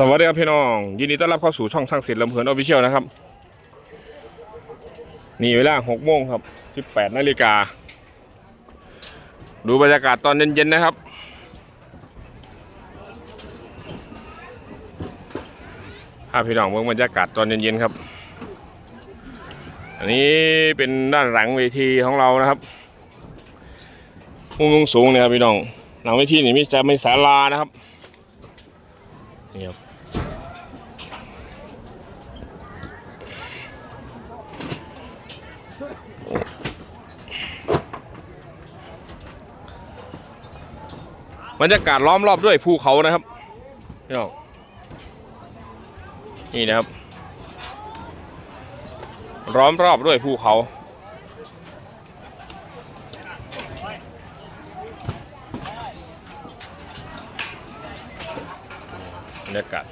สวัสดีครับพี่น้อง ยินดีต้อนรับเข้าสู่ช่องช่างศิลป์ลำเพลินออฟฟิเชียลนะครับ นี่เวลา6โมงครับ18นาฬิกา ดูบรรยากาศตอนเย็นๆนะครับพาพพี่น้องเบิ่งบรรยากาศตอนเย็นๆครับ อันนี้เป็นด้านหลังเวทีของเรานะครับมุมสูงเนี่ยครับพี่น้อง หลังเวทีนี่มีจะไมีศาลานะครับนี่ บรรยากาศล้อมรอบด้วยภูเขานะครับพี่น้องนี่นะครับล้อมรอบด้วยภูเขาบรรยากาศ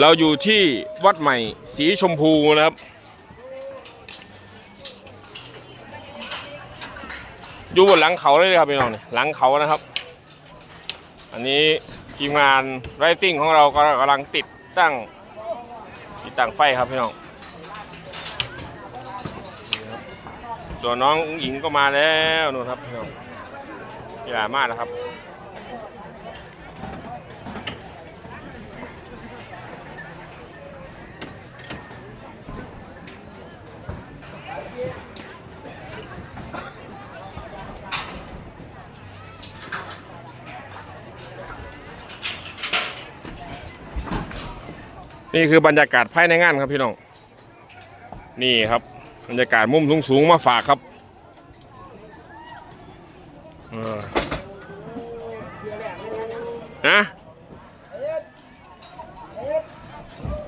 เราอยู่ที่วัดใหม่สีชมพูนะครับ อยู่บนหลังเขาเลยครับพี่น้องเนี่ยหลังเขานะครับ อันนี้ทีมงานไรติ้งของเราก็กำลังติดตั้งติดตั้งไฟครับพี่น้องส่วนน้องหญิงก็มาแล้วนู่นครับพี่น้องกีฬามากนะครับ นี่คือบรรยากาศภายในงานครับพี่น้อง นี่ครับบรรยากาศมุมสูงสูงๆมาฝากครับเออนะ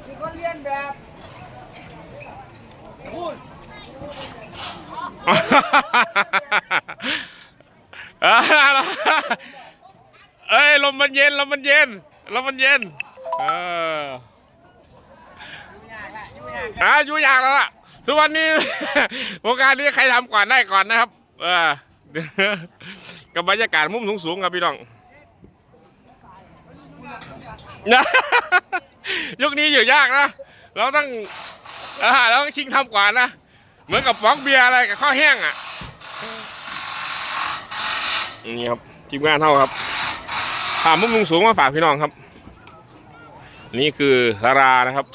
มีคนเรียนแบบพูดเอ้ยลมมันเย็นลมมันเย็นลมมันเย็นเออ อะอยู่ยางแล้วล่ะทุกวันนี้วงการนี้ใครทำก่อนได้ก่อนนะครับ เออกับบรรยากาศมุมสูงๆครับพี่น้องยุคนี้อยู่ยากนะ เราต้องอ่าเราต้องชิงทำก่อนนะ เหมือนกับฟองเบียร์อะไรกับข้าวแห้งอะ นี่ครับทีมงานเท่าครับผ่ามุมมุงสูงมาฝากพี่น้องครับ นี่คือสารานะครับ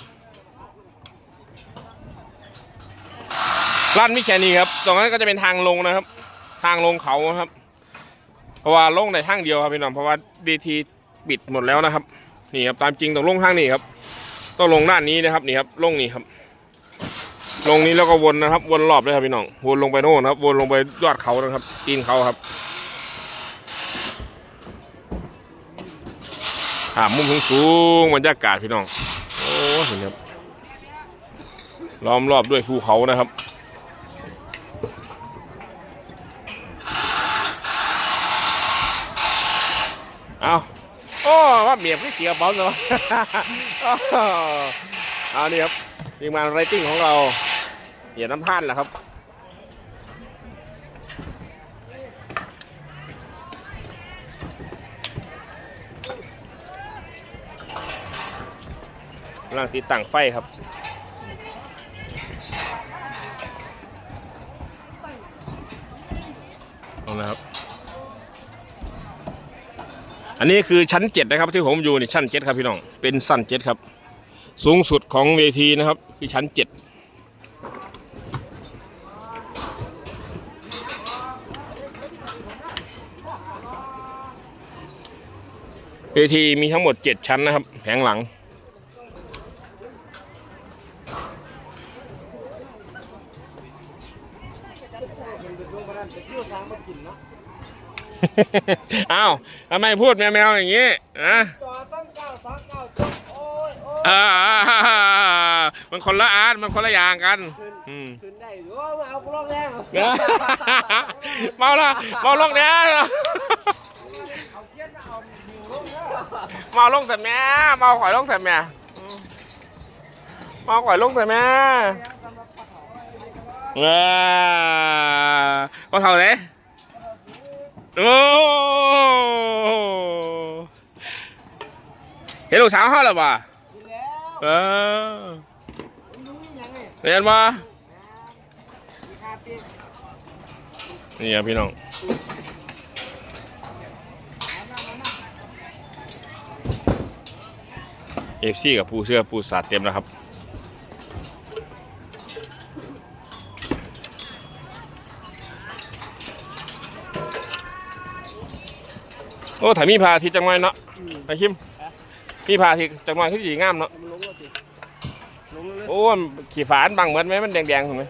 ร้านมิแค่นี้ครับตรงนั้นก็จะเป็นทางลงนะครับ ทางลงเขาครับ เพราะว่าลงในทางเดียวครับพี่น้องเพราะว่าดีทีปิดหมดแล้วนะครับนี่ครับตามจริงต้องลงทางนี้ครับ ต้องลงด้านนี้นะครับนี่ครับลงนี่ครับ ลงนี้แล้วก็วนนะครับ วนรอบเลยครับพี่น้องวนลงไปโน่นครับ วนลงไปยอดเขานะครับตีนเขาครับหามุมสูงๆบรรยากาศพี่น้องโอ้เห็นครับล้อมรอบด้วยภูเขานะครับ เอาโอ้ว่าเบียบไม่เสียบอลเนาะเอาเนี่ครับทีมงานไรติ้งของเราเหยียดน้ำท่านแหละครับกำลังติดตั้งไฟครับ อันนี้คือชั้นเจ็ดนะครับที่ผมอยู่นี่ชั้นเจ็ดครับพี่น้องเป็นสั้นเจ็ดครับ สูงสุดของเวทีนะครับคือชั้นเจ็ดเวทีมีทั้งหมดเจ็ดชั้นนะครับ แผงหลัง ไปเที่ยวช้างมากินเนาะ อ้าวทำไมพูดแมวๆอย่างนี้นะจอตั้งเก้าสองเก้าจบโอ้ยโอ้ยอ่ามันคนละอาร์ตมันคนละอย่างกัน อืมขึ้นได้หรือว่ามาเอากูลองแรงเมาละเมาลงเนี้ยเอาเทียนมาเอาหิวลงเนาะเมาลงแต่แม่เมาข่อยลงแต่แม่อืมเมาข่อยลงแต่แม่เออก็เท่าไหร่ โอ้เห็นลูกสาวเขาแล้วป่ะกินแล้วเออมึงนี่ยังไงเห็นป่ะมีคาปีกนี่ครับพี่น้องเอฟซีกับผู้เสื้อผู้สาดเต็มแล้วครับ โอ้ถ่ายมีพาอาทิตย์จังไงเนาะไอคิมมีพาอาทิตย์จังไงที่สีงามเนาะมันลงแล้วสิลงแล้วโอ้ยขี่ฝานบังเหมือนไหมมันแดงๆถูกไหม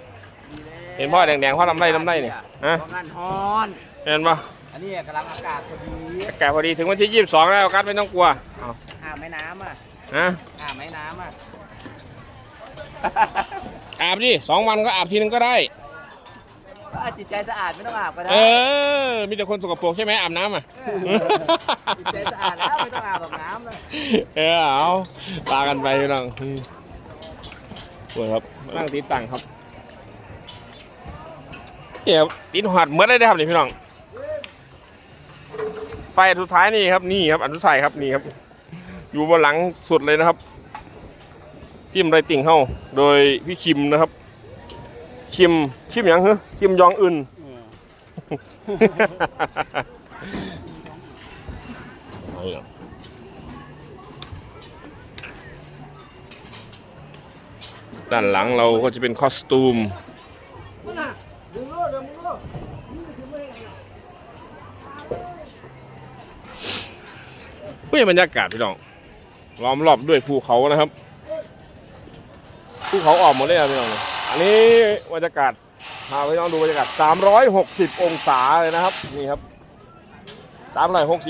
เห็นพ่อแดงๆพ่อลำไรลำไรเนี่ยฮะเพราะงานฮ้อนเห็นปะอันนี้กำลังอากาศพอดีอากาศพอดีถึงวันที่22แล้วกัดไม่ต้องกลัวเอาอาบแม่น้ำอะฮะอาบแม่น้ำอะอาบดิสองวันก็อาบทีนึงก็ได้ ก็จิตใจสะอาดไม่ต้องอาบก็ได้เออ มีแต่คนสกปรกใช่ไหมอาบน้ำอะจิตใจสะอาดแล้วไม่ต้องอาบแบบน้ำเลยเออเอาปากันไปพี่น้องอืมสวยครับนั่งติดตั้งครับเดี๋ยวติดหัดเมื่อได้ครับนี่พี่น้องไฟอันสุดท้ายนี่ครับนี่ครับอันสุดท้ายครับนี่ครับ อยู่บนหลังสุดเลยนะครับทิมไรติ่งเข้าโดยพี่คิมนะครับ คิมคิมหยังเหรอคิมยองอึนเอาอีกแล้วด้านหลังเราก็จะเป็นคอสตูมดึงโลดเดี๋ยวมึงโลดนี่คือไม่ได้ไงเพื่อบรรยากาศพี่น้อง ล้อมรอบด้วยภูเขานะครับ ภูเขาออกหมดเลยนะพี่น้อง อันนี้บรรยากาศพาพี่น้องดูบรรยากาศ 360 องศาเลยนะครับ นี่ครับ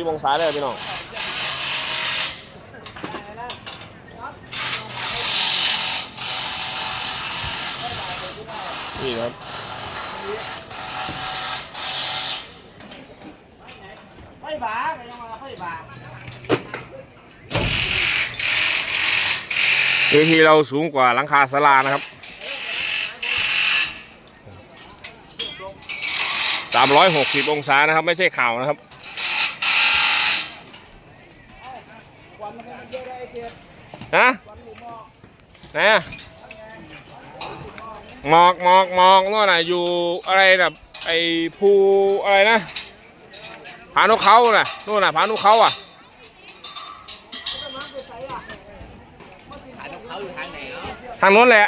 360 องศาเลยพี่น้องนี่ครับไฟบ้าก็ยังมาไฟบ้าเวทีเราสูงกว่าหลังคาศาลานะครับ 360 องศานะครับ ไม่ใช่ข่าวนะครับควันมันก็ไม่เยอะได้ไอ้เกียรติฮะควันหมูหมอกไหนอะหมอกหมอกหมอกนู่นน่ะอยู่อะไรแบบไอ้ภูอะไรนะผานกเขาน่ะนู่นน่ะผานกเขาอะจะมาไปใส่อะขายของเขาอยู่ทางไหนเนาะทางนู้นแหละ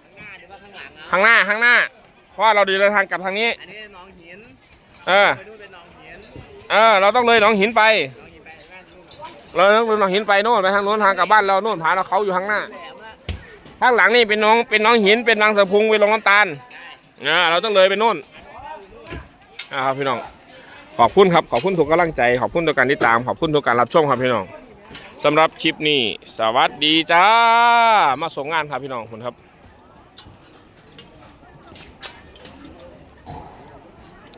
ข้างหน้าหรือว่าข้างหลังเนาะข้างหน้าข้างหน้าเพราะว่าเราเดินทางกลับทางนี้ อันนี้หน้องหินเออ ไปดูเป็นหน้องหินเออ เราต้องเลยหนองหินไป หน้องหินไปบ้านนู่นเราต้องเลยหนองหินไปโน่นไปทางโน้นทางกลับบ้านเราโน่นผานกเขาอยู่ข้างหน้า แหลมละข้างหลังนี่เป็นน้องเป็นน้องหินเป็นนางสะพุงไปลงน้ำตาลอ่าเราต้องเลยไปโน่นอ่าครับพี่น้อง ขอบคุณครับขอบคุณทุกกำลังใจ ขอบคุณทุกการติดตามขอบคุณทุกการรับชมครับพี่น้องสำหรับคลิปนี้ สวัสดีจ้ามาส่งงานครับพี่น้องขอบคุณครับ